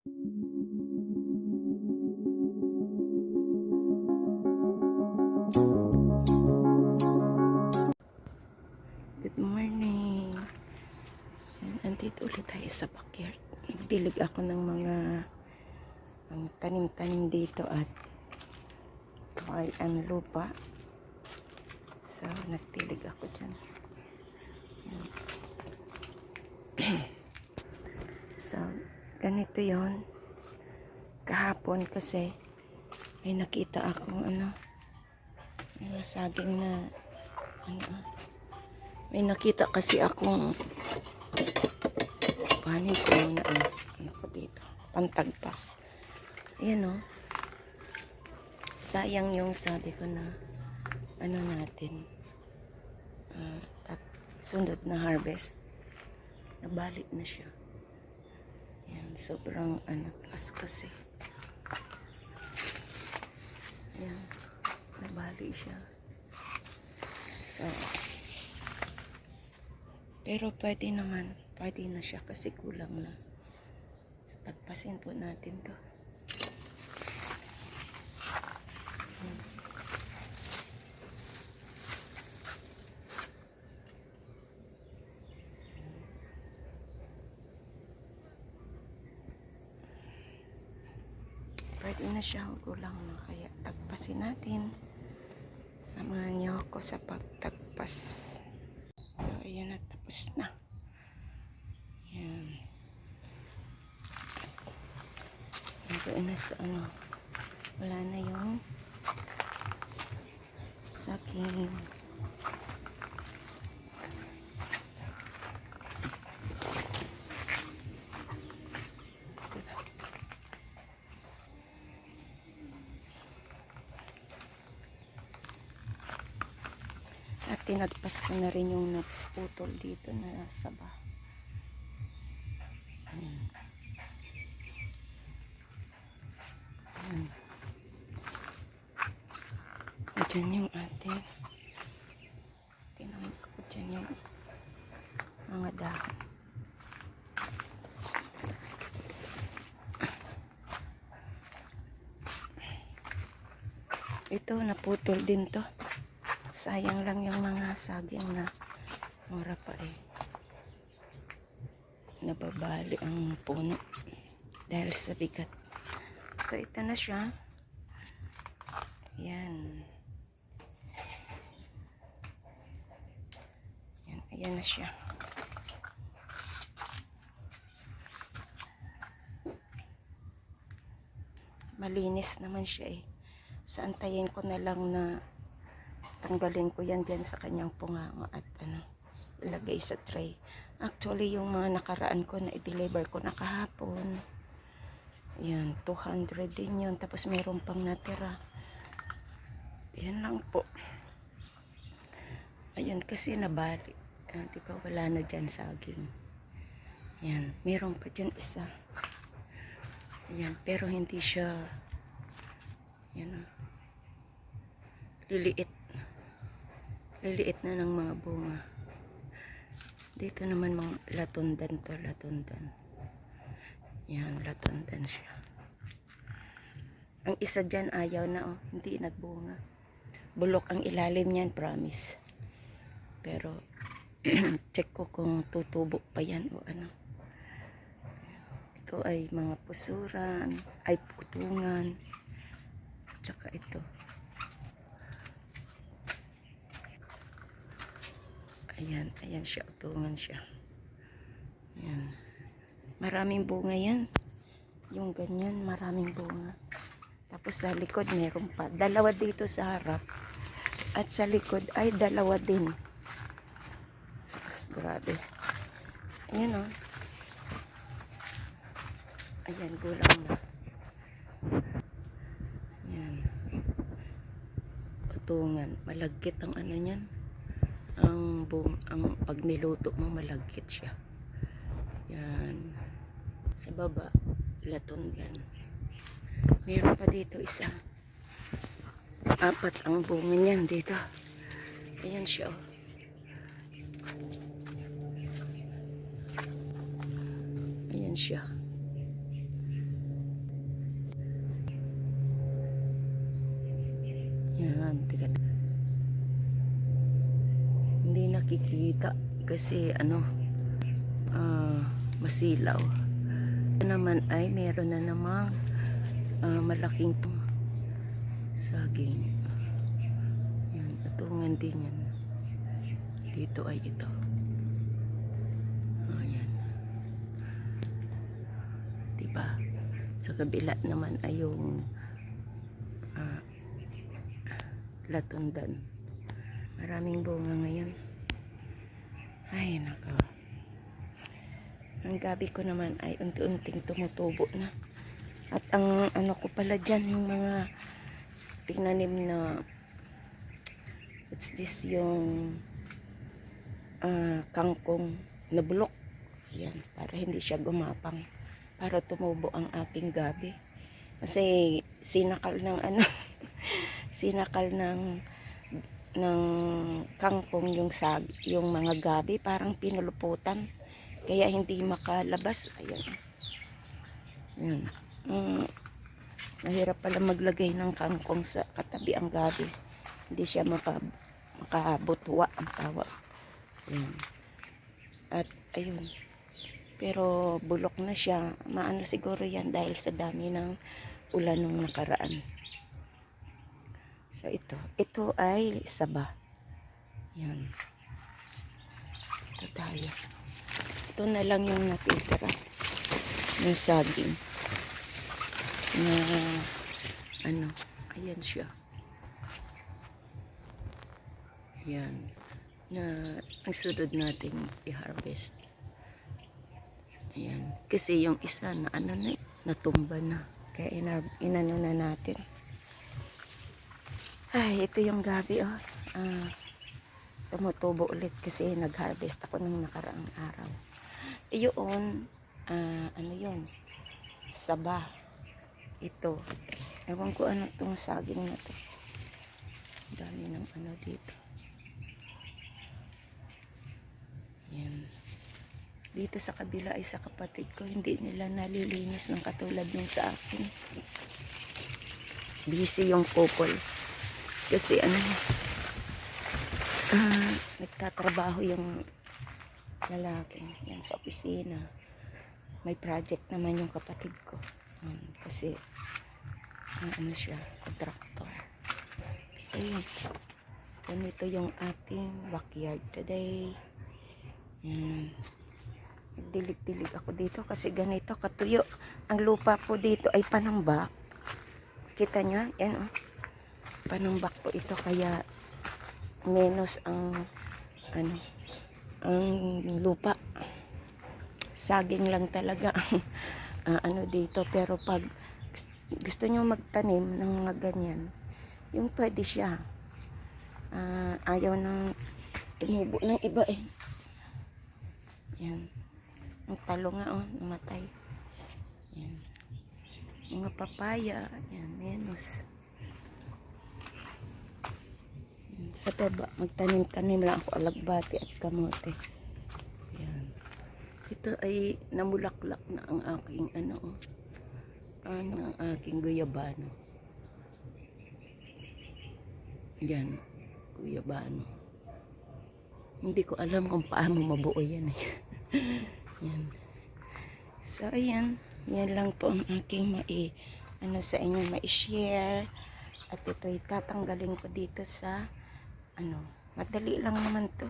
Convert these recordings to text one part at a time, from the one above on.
Good morning. Ayan, Andito ulit tayo sa backyard. Nagdilig ako ng mga mga tanim-tanim dito at ay ang lupa. So, nagdilig ako dyan. So, ganito yon Kahapon kasi may nakita akong ano, mga saging na ano, may nakita kasi akong paano ko na ano, ano ko dito pantagpas. Ayan o sayang yung sabi ko na ano natin ah, tat, sunod na harvest. Nabalik na siya ayan sobrang ano taas kasi ayan nabali siya so pero pwede naman, pwede na siya kasi kulang na. So, tagpasin po natin to. Pwede na siya, kulang na. Kaya tagpasin natin. Samahan niyo ako sa pagtagpas. So, ayan na, tapos na. Ayan. Nandoon na sa ano. Wala na yung saking At tinagpas ko na rin yung naputol dito na nasa ba. Ayan. Ayan. Diyan yung ating tinamag ko dyan yung mga dahon. Ito, naputol din to. Sayang lang yung mga saging na mura pa eh. Nababali ang puno dahil sa bigat. So, ito na siya. Yan. Yan, ayan na siya. Malinis naman siya eh. So, antayin ko na lang na tanggalin ko yan dyan sa kanyang punganga at ano, ilagay sa tray. Actually, yung mga nakaraan ko na i-deliver ko na kahapon. Yan, 200 din yun. Tapos meron pang natira. Yan lang po. Ayan, kasi nabali. Ah, di ba, wala na dyan saging. Yan, meron pa dyan isa. Yan, pero hindi siya, yan ah, liliit liliit na ng mga bunga. Dito naman mga latundan to, latundan. Yan, latundan siya. Ang isa dyan ayaw na oh, hindi nagbunga. Bulok ang ilalim niyan, promise. Pero, check ko kung tutubo pa yan o ano. Ito ay mga pusuran, ay putungan. Tsaka ito. Ayan, ayan siya, utungan siya. Ayan. Maraming bunga yan. Yung ganyan, maraming bunga. Tapos sa likod, meron pa. Dalawa dito sa harap. At sa likod, ay dalawa din. Grabe. Ayan o. Oh. Ayan, gulang na. Ayan. Utungan. Malagkit ang ano niyan ang buong ang pag niluto mo malagkit siya. Yan. Sa baba latundan meron pa dito isa. Apat ang bunga niyan dito. Ayan siya oh. ayan siya. Yan tigat hindi nakikita kasi ano, ah, masilaw. Ito naman ay meron na namang ah, malaking saging. Yan, atungan din yan. Dito ay ito. Ayan. Diba? Sa kabila naman ay yung ah, latundan. Maraming bunga ngayon. Ay, nako. Ang gabi ko naman ay unti-unting tumutubo na. At ang ano ko pala dyan, yung mga tinanim na what's this yung ah, kangkong na bulok. Yan, para hindi siya gumapang. Para tumubo ang aking gabi. Kasi sinakal ng ano, sinakal ng ng kangkong yung sag, yung mga gabi parang pinuluputan. Kaya hindi makalabas. Ayan. Yan. Mm, mahirap pala maglagay ng kangkong sa katabi ang gabi. Hindi siya maka, makabutwa ang tawag. Yan. At ayun. Pero bulok na siya. Maano siguro yan dahil sa dami ng ulan nung nakaraan. So ito, ito ay saba. Yan. Ito tayo. Ito na lang yung natitira ng saging. Na ano, ayan siya. Yan. Na ang sunod natin i-harvest. Ayan. Kasi yung isa na ano na, natumba na. Kaya ina, inano na natin. Ay, ito yung gabi, oh. Ah, tumutubo ulit kasi nag-harvest ako nung nakaraang araw. Iyon, ah, ano yun? Saba. Ito. Ewan ko ano tong saging na to. Dami ng ano dito. Yan. Dito sa kabila ay sa kapatid ko, hindi nila nalilinis ng katulad ng sa akin. Busy yung couple. Kasi ano, ah, nagtatrabaho yung lalaki yan sa opisina. May project naman yung kapatid ko. Um, kasi ah, ano siya, contractor. So yun. Ganito yung ating backyard today. Yan. Nagdilig-dilig ako dito kasi ganito katuyo. Ang lupa po dito ay panambak. Kita nyo? Yan oh panumbak po ito kaya menos ang ano ang lupa. Saging lang talaga ang ah, ano dito. Pero pag gusto nyo magtanim ng mga ganyan yung pwede siya. Ah, ayaw ng tumubo ng iba eh. Yan. Ang talo nga oh namatay. Yan. Mga papaya yan menos sa baba magtanim-tanim lang ako alagbati at kamote. Yan. Ito ay namulaklak na ang aking ano ano ang aking guyabano. Yan guyabano. Hindi ko alam kung paano mabuo yan eh. Yan. So ayan. Yan lang po ang aking mai ano sa inyo mai-share. At ito'y tatanggalin ko dito sa ano, madali lang naman to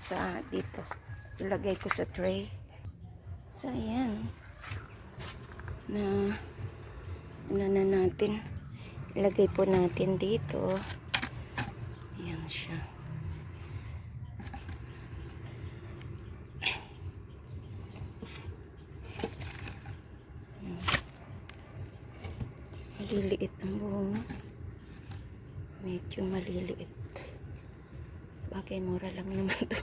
sa dito. Ilagay ko sa tray. So, ayan. Na, ano na natin. Ilagay po natin dito. Ayan siya. Maliliit ang bunga. Medyo maliliit. Bagay, mura lang naman to.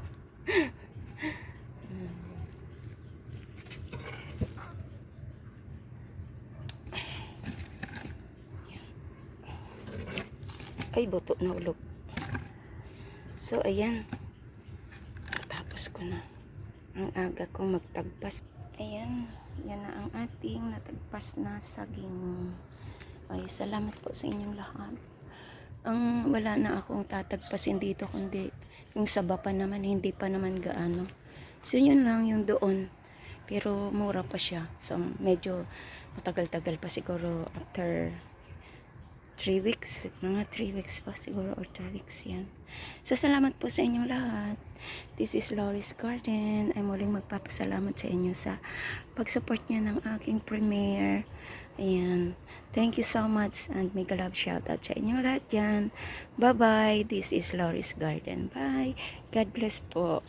Ay, buto na ulog. So, ayan. Tapos ko na. Ang aga kong magtagpas. Ayan. Yan na ang ating natagpas na saging. Ay, salamat po sa inyong lahat. ang wala na akong tatagpasin dito kundi yung sa bapa naman hindi pa naman gaano. So yun lang yung doon. Pero mura pa siya. So medyo matagal-tagal pa siguro after 3 weeks. Mga 3 weeks pa siguro or 2 weeks yan. So salamat po sa inyong lahat. This is Loris Garden. Ay muling magpapasalamat sa inyo sa pag-support niya ng aking premiere. Ayan. Thank you so much and mega love shout out sa inyong lahat dyan. Bye-bye. This is Loris Garden. Bye. God bless po.